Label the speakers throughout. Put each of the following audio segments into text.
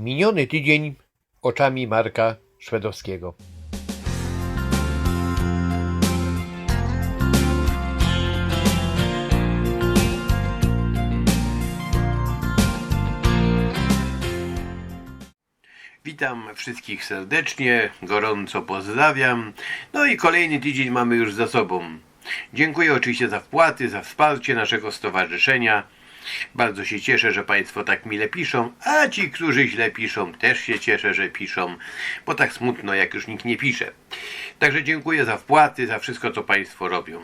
Speaker 1: Miniony tydzień oczami Marka Szwedowskiego. Witam wszystkich serdecznie, gorąco pozdrawiam. No i kolejny tydzień mamy już za sobą. Dziękuję oczywiście za wpłaty, za wsparcie naszego stowarzyszenia. Bardzo się cieszę, że Państwo tak mile piszą, a ci, którzy źle piszą, też się cieszę, że piszą, bo tak smutno, jak już nikt nie pisze. Także dziękuję za wpłaty, za wszystko, co Państwo robią.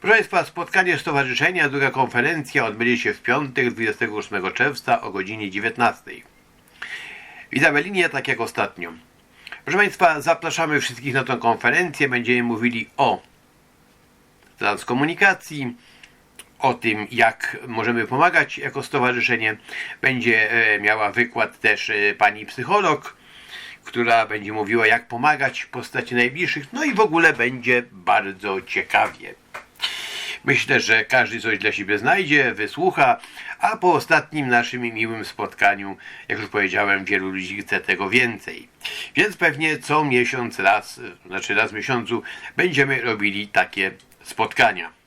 Speaker 1: Proszę Państwa, spotkanie stowarzyszenia, druga konferencja odbędzie się w piątek, 28 czerwca o godzinie 19. W Izabelinie, tak jak ostatnio. Proszę Państwa, zapraszamy wszystkich na tę konferencję. Będziemy mówili o transkomunikacji, o tym, jak możemy pomagać jako stowarzyszenie. Będzie e, miała wykład też e, pani psycholog, która będzie mówiła, jak pomagać w postaci najbliższych. No i w ogóle będzie bardzo ciekawie. Myślę, że każdy coś dla siebie znajdzie, wysłucha, a po ostatnim naszym miłym spotkaniu, jak już powiedziałem, wielu ludzi chce tego więcej. Więc pewnie co miesiąc raz, znaczy raz w miesiącu będziemy robili takie spotkania.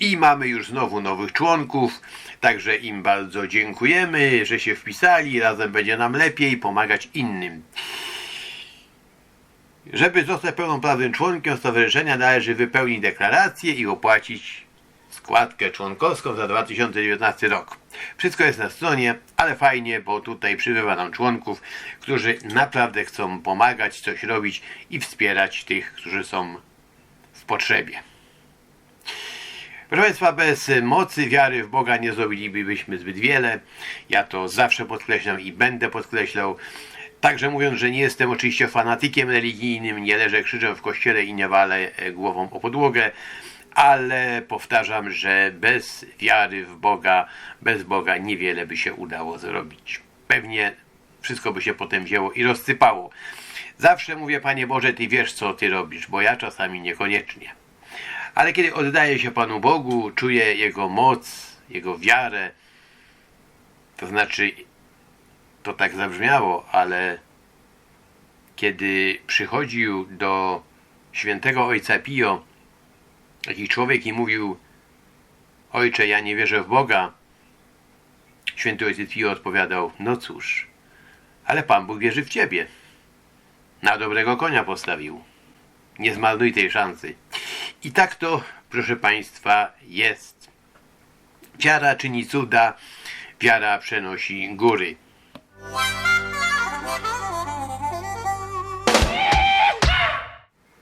Speaker 1: I mamy już znowu nowych członków, także im bardzo dziękujemy, że się wpisali, razem będzie nam lepiej pomagać innym. Żeby zostać pełnoprawnym członkiem stowarzyszenia należy wypełnić deklarację i opłacić składkę członkowską za 2019 rok. Wszystko jest na stronie, ale fajnie, bo tutaj przybywa nam członków, którzy naprawdę chcą pomagać, coś robić i wspierać tych, którzy są w potrzebie. Proszę Państwa, bez mocy wiary w Boga nie zrobilibyśmy zbyt wiele. Ja to zawsze podkreślam i będę podkreślał. Także mówiąc, że nie jestem oczywiście fanatykiem religijnym, nie leżę krzyżem w kościele i nie walę e, głową o podłogę, ale powtarzam, że bez wiary w Boga, bez Boga niewiele by się udało zrobić. Pewnie wszystko by się potem wzięło i rozsypało. Zawsze mówię, Panie Boże, Ty wiesz, co Ty robisz, bo ja czasami niekoniecznie. Ale kiedy oddaję się Panu Bogu, czuję Jego moc, Jego wiarę, to znaczy, to tak zabrzmiało, ale kiedy przychodził do świętego ojca Pio, taki człowiek i mówił, Ojcze, ja nie wierzę w Boga, święty ojciec Pio odpowiadał, no cóż, ale Pan Bóg wierzy w Ciebie. Na dobrego konia postawił. Nie zmarnuj tej szansy. I tak to, proszę Państwa, jest. Wiara czyni cuda, wiara przenosi góry.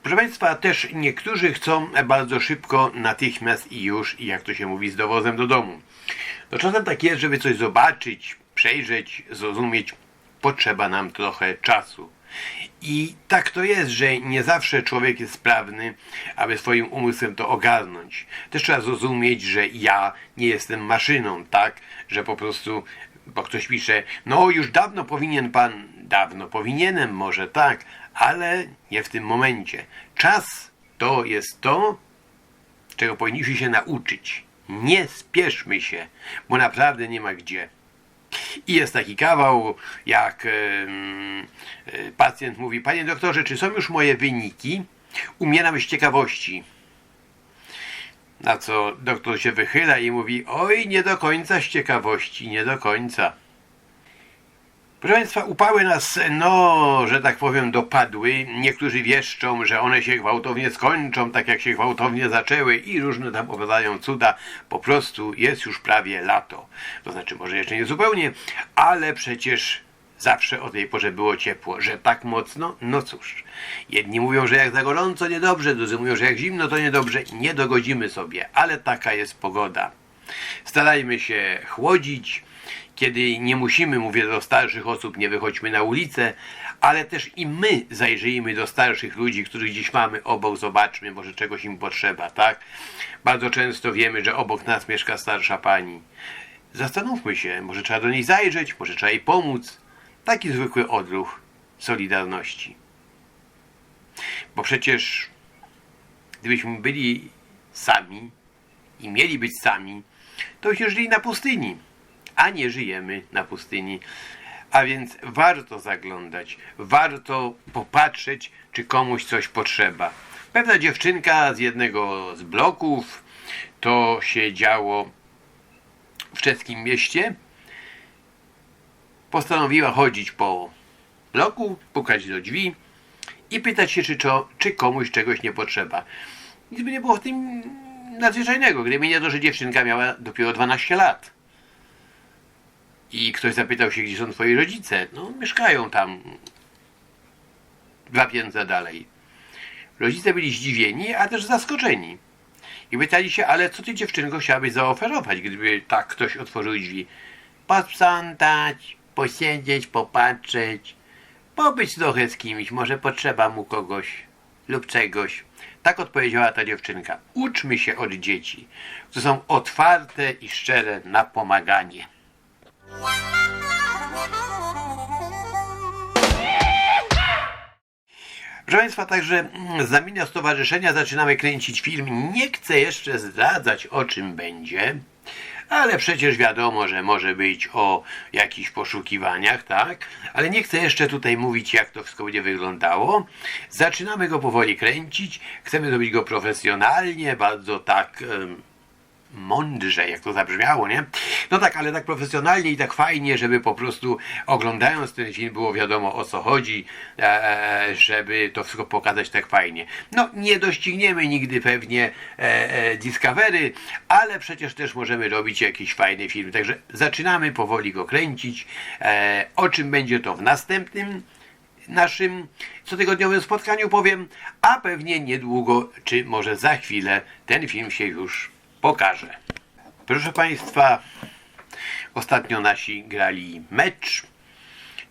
Speaker 1: Proszę Państwa, też niektórzy chcą bardzo szybko, natychmiast i już, jak to się mówi, z dowozem do domu. No czasem tak jest, żeby coś zobaczyć, przejrzeć, zrozumieć, potrzeba nam trochę czasu. I tak to jest, że nie zawsze człowiek jest sprawny, aby swoim umysłem to ogarnąć. Też trzeba zrozumieć, że ja nie jestem maszyną, tak? Że po prostu, bo ktoś pisze, no już dawno powinien pan, dawno powinienem, może tak, ale nie w tym momencie. Czas to jest to, czego powinniśmy się nauczyć. Nie spieszmy się, bo naprawdę nie ma gdzie. I jest taki kawał, jak e, pacjent mówi, panie doktorze, czy są już moje wyniki? Umieram z ciekawości. Na co doktor się wychyla i mówi, oj, nie do końca z ciekawości, nie do końca. Proszę Państwa, upały nas, no, że tak powiem, dopadły. Niektórzy wieszczą, że one się gwałtownie skończą, tak jak się gwałtownie zaczęły i różne tam opowiadają cuda. Po prostu jest już prawie lato. To znaczy, może jeszcze nie zupełnie, ale przecież zawsze o tej porze było ciepło, że tak mocno, no cóż. Jedni mówią, że jak za gorąco niedobrze, drudzy mówią, że jak zimno to niedobrze. Nie dogodzimy sobie, ale taka jest pogoda. Starajmy się chłodzić, kiedy nie musimy, mówię do starszych osób, nie wychodźmy na ulicę, ale też i my zajrzyjmy do starszych ludzi, których gdzieś mamy obok, zobaczmy, może czegoś im potrzeba, tak? Bardzo często wiemy, że obok nas mieszka starsza pani. Zastanówmy się, może trzeba do niej zajrzeć, może trzeba jej pomóc. Taki zwykły odruch solidarności. Bo przecież gdybyśmy byli sami i mieli być sami, to byśmy żyli na pustyni a nie żyjemy na pustyni. A więc warto zaglądać, warto popatrzeć, czy komuś coś potrzeba. Pewna dziewczynka z jednego z bloków, to się działo w czeskim mieście, postanowiła chodzić po bloku, pukać do drzwi i pytać się, czy, czy komuś czegoś nie potrzeba. Nic by nie było w tym nadzwyczajnego, gdyby nie to, że dziewczynka miała dopiero 12 lat. I ktoś zapytał się, gdzie są twoi rodzice. No, mieszkają tam dwa piętra dalej. Rodzice byli zdziwieni, a też zaskoczeni. I pytali się, ale co ty dziewczynko chciałabyś zaoferować, gdyby tak ktoś otworzył drzwi? Posprzątać, posiedzieć, popatrzeć, pobyć trochę z kimś, może potrzeba mu kogoś lub czegoś. Tak odpowiedziała ta dziewczynka. Uczmy się od dzieci, które są otwarte i szczere na pomaganie. Proszę Państwa, także mm, z namienia stowarzyszenia zaczynamy kręcić film. Nie chcę jeszcze zdradzać o czym będzie, ale przecież wiadomo, że może być o jakichś poszukiwaniach, tak? Ale nie chcę jeszcze tutaj mówić, jak to wszystko będzie wyglądało. Zaczynamy go powoli kręcić. Chcemy zrobić go profesjonalnie, bardzo tak. em, mądrze, jak to zabrzmiało, nie? No tak, ale tak profesjonalnie i tak fajnie, żeby po prostu oglądając ten film było wiadomo o co chodzi, e, żeby to wszystko pokazać tak fajnie. No, nie dościgniemy nigdy pewnie e, e, Discovery, ale przecież też możemy robić jakiś fajny film. Także zaczynamy powoli go kręcić. E, o czym będzie to w następnym naszym cotygodniowym spotkaniu powiem, a pewnie niedługo, czy może za chwilę ten film się już pokaże. Proszę Państwa, ostatnio nasi grali mecz,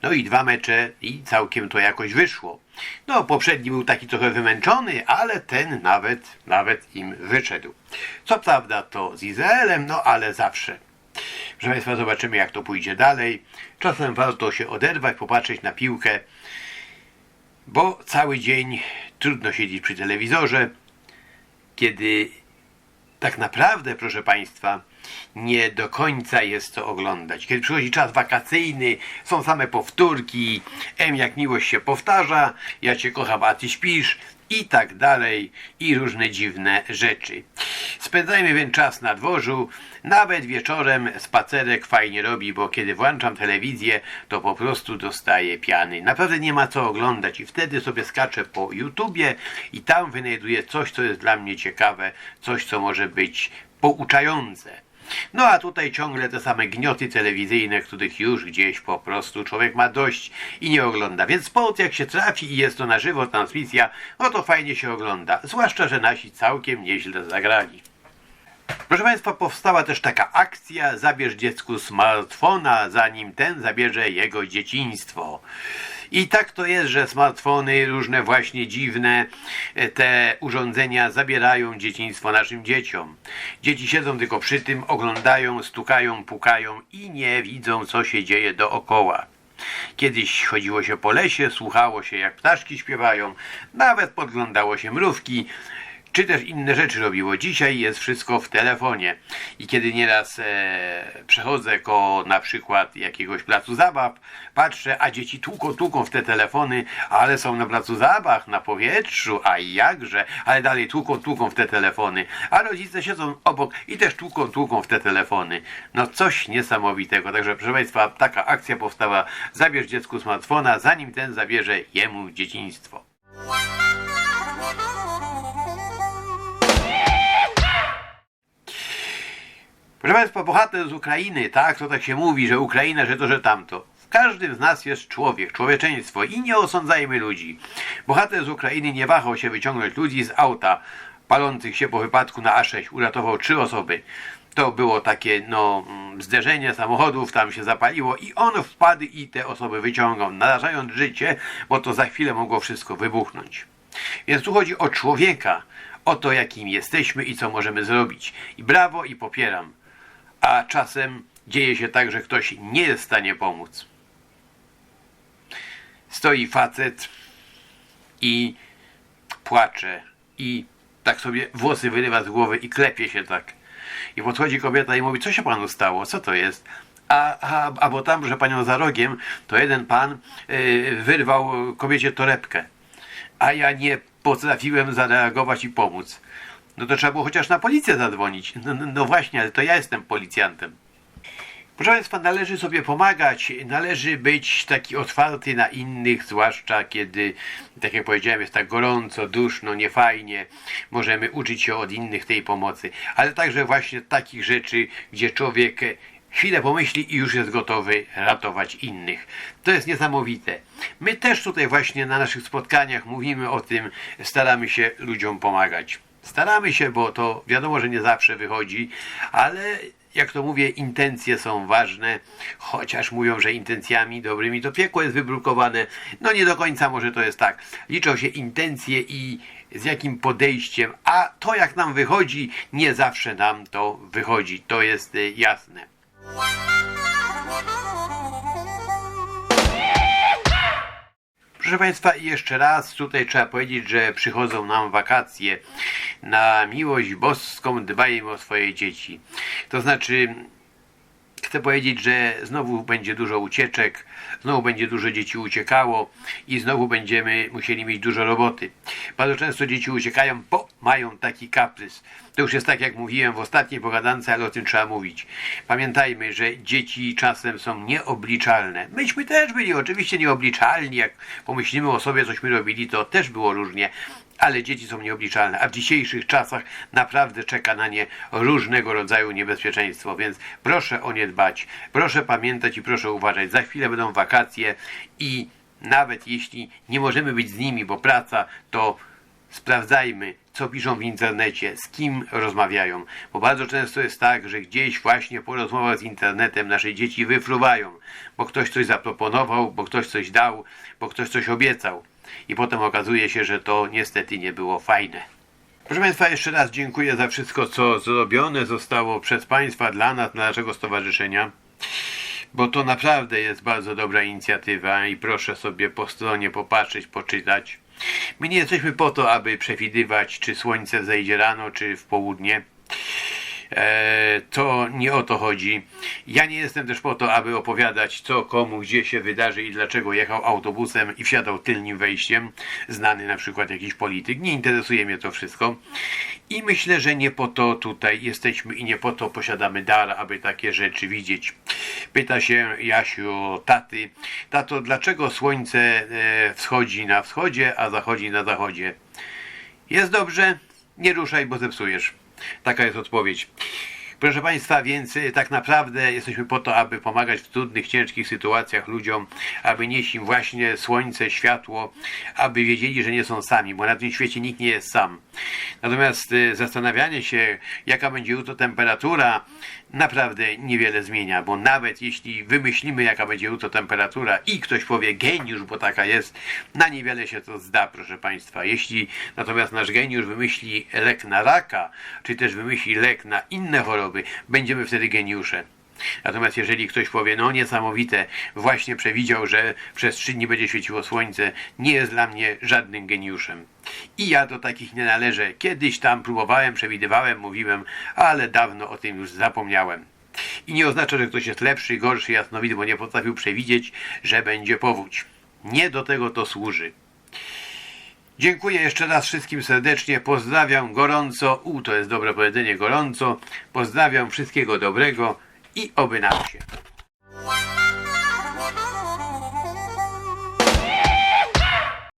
Speaker 1: no i dwa mecze i całkiem to jakoś wyszło. No, poprzedni był taki trochę wymęczony, ale ten nawet, nawet im wyszedł. Co prawda to z Izraelem, no ale zawsze. Proszę Państwa, zobaczymy jak to pójdzie dalej. Czasem warto się oderwać, popatrzeć na piłkę, bo cały dzień trudno siedzieć przy telewizorze, kiedy tak naprawdę, proszę Państwa, nie do końca jest co oglądać. Kiedy przychodzi czas wakacyjny, są same powtórki, M jak miłość się powtarza, ja Cię kocham, a Ty śpisz i tak dalej i różne dziwne rzeczy. Spędzajmy więc czas na dworzu, nawet wieczorem spacerek fajnie robi, bo kiedy włączam telewizję, to po prostu dostaję piany. Naprawdę nie ma co oglądać i wtedy sobie skaczę po YouTubie i tam wynajduję coś, co jest dla mnie ciekawe, coś, co może być pouczające. No a tutaj ciągle te same gnioty telewizyjne, których już gdzieś po prostu człowiek ma dość i nie ogląda. Więc sport jak się trafi i jest to na żywo transmisja, no to fajnie się ogląda. Zwłaszcza, że nasi całkiem nieźle zagrali. Proszę Państwa, powstała też taka akcja Zabierz dziecku smartfona, zanim ten zabierze jego dzieciństwo. I tak to jest, że smartfony, różne właśnie dziwne e, te urządzenia zabierają dzieciństwo naszym dzieciom. Dzieci siedzą tylko przy tym, oglądają, stukają, pukają i nie widzą, co się dzieje dookoła. Kiedyś chodziło się po lesie, słuchało się jak ptaszki śpiewają, nawet podglądało się mrówki, czy też inne rzeczy robiło. Dzisiaj jest wszystko w telefonie. I kiedy nieraz e, przechodzę koło na przykład jakiegoś placu zabaw, patrzę, a dzieci tłuką, tłuką w te telefony, ale są na placu zabaw, na powietrzu, a jakże, ale dalej tłuką, tłuką w te telefony. A rodzice siedzą obok i też tłuką, tłuką w te telefony. No coś niesamowitego. Także proszę Państwa, taka akcja powstała. Zabierz dziecku smartfona, zanim ten zabierze jemu dzieciństwo. Proszę Państwa, bohater z Ukrainy, tak, to tak się mówi, że Ukraina, że to, że tamto. W każdym z nas jest człowiek, człowieczeństwo i nie osądzajmy ludzi. Bohater z Ukrainy nie wahał się wyciągnąć ludzi z auta palących się po wypadku na A6. Uratował trzy osoby. To było takie, no, mm, zderzenie samochodów, tam się zapaliło i on wpadł i te osoby wyciągał, narażając życie, bo to za chwilę mogło wszystko wybuchnąć. Więc tu chodzi o człowieka, o to, jakim jesteśmy i co możemy zrobić. I brawo, i popieram. A czasem dzieje się tak, że ktoś nie jest w stanie pomóc. Stoi facet i płacze i tak sobie włosy wyrywa z głowy i klepie się tak. I podchodzi kobieta i mówi, co się panu stało? Co to jest? A, a, a bo tam, że panią za rogiem, to jeden pan y, wyrwał kobiecie torebkę, a ja nie potrafiłem zareagować i pomóc. No to trzeba było chociaż na policję zadzwonić. No, no, no właśnie, ale to ja jestem policjantem. Proszę Państwa, należy sobie pomagać, należy być taki otwarty na innych, zwłaszcza kiedy, tak jak powiedziałem, jest tak gorąco, duszno, niefajnie. Możemy uczyć się od innych tej pomocy, ale także właśnie takich rzeczy, gdzie człowiek chwilę pomyśli i już jest gotowy ratować innych. To jest niesamowite. My też tutaj właśnie na naszych spotkaniach mówimy o tym, staramy się ludziom pomagać. Staramy się, bo to wiadomo, że nie zawsze wychodzi, ale jak to mówię, intencje są ważne, chociaż mówią, że intencjami dobrymi to piekło jest wybrukowane. No nie do końca może to jest tak. Liczą się intencje i z jakim podejściem, a to jak nam wychodzi, nie zawsze nam to wychodzi. To jest y, jasne. Proszę Państwa, jeszcze raz tutaj trzeba powiedzieć, że przychodzą nam wakacje. Na miłość boską dbajmy o swoje dzieci. To znaczy, chcę powiedzieć, że znowu będzie dużo ucieczek, znowu będzie dużo dzieci uciekało i znowu będziemy musieli mieć dużo roboty. Bardzo często dzieci uciekają, bo mają taki kaprys. To już jest tak, jak mówiłem w ostatniej pogadance, ale o tym trzeba mówić. Pamiętajmy, że dzieci czasem są nieobliczalne. Myśmy też byli oczywiście nieobliczalni, jak pomyślimy o sobie, cośmy robili, to też było różnie. Ale dzieci są nieobliczalne, a w dzisiejszych czasach naprawdę czeka na nie różnego rodzaju niebezpieczeństwo, więc proszę o nie dbać, proszę pamiętać i proszę uważać. Za chwilę będą wakacje i nawet jeśli nie możemy być z nimi, bo praca, to sprawdzajmy, co piszą w internecie, z kim rozmawiają. Bo bardzo często jest tak, że gdzieś właśnie po rozmowach z internetem nasze dzieci wyfruwają, bo ktoś coś zaproponował, bo ktoś coś dał, bo ktoś coś obiecał. I potem okazuje się, że to niestety nie było fajne. Proszę Państwa, jeszcze raz dziękuję za wszystko, co zrobione zostało przez Państwa, dla nas, dla naszego stowarzyszenia. Bo to naprawdę jest bardzo dobra inicjatywa i proszę sobie po stronie popatrzeć, poczytać. My nie jesteśmy po to, aby przewidywać, czy słońce zejdzie rano, czy w południe. E, to nie o to chodzi. Ja nie jestem też po to, aby opowiadać, co komu, gdzie się wydarzy i dlaczego jechał autobusem i wsiadał tylnym wejściem, znany na przykład jakiś polityk. Nie interesuje mnie to wszystko. I myślę, że nie po to tutaj jesteśmy i nie po to posiadamy dar, aby takie rzeczy widzieć. Pyta się Jasiu taty, tato, dlaczego słońce e, wschodzi na wschodzie, a zachodzi na zachodzie? Jest dobrze, nie ruszaj, bo zepsujesz. Taka jest odpowiedź. Proszę Państwa, więc y, tak naprawdę jesteśmy po to, aby pomagać w trudnych, ciężkich sytuacjach ludziom, aby nieść im właśnie słońce, światło, aby wiedzieli, że nie są sami, bo na tym świecie nikt nie jest sam. Natomiast y, zastanawianie się, jaka będzie jutro temperatura, naprawdę niewiele zmienia, bo nawet jeśli wymyślimy, jaka będzie jutro temperatura i ktoś powie geniusz, bo taka jest, na niewiele się to zda, proszę Państwa. Jeśli natomiast nasz geniusz wymyśli lek na raka, czy też wymyśli lek na inne choroby, będziemy wtedy geniusze. Natomiast jeżeli ktoś powie, no niesamowite, właśnie przewidział, że przez trzy dni będzie świeciło słońce, nie jest dla mnie żadnym geniuszem. I ja do takich nie należę. Kiedyś tam próbowałem, przewidywałem, mówiłem, ale dawno o tym już zapomniałem. I nie oznacza, że ktoś jest lepszy, gorszy, jasnowity, bo nie potrafił przewidzieć, że będzie powódź. Nie do tego to służy. Dziękuję jeszcze raz wszystkim serdecznie. Pozdrawiam gorąco. U, to jest dobre powiedzenie, gorąco. Pozdrawiam wszystkiego dobrego i oby nam się.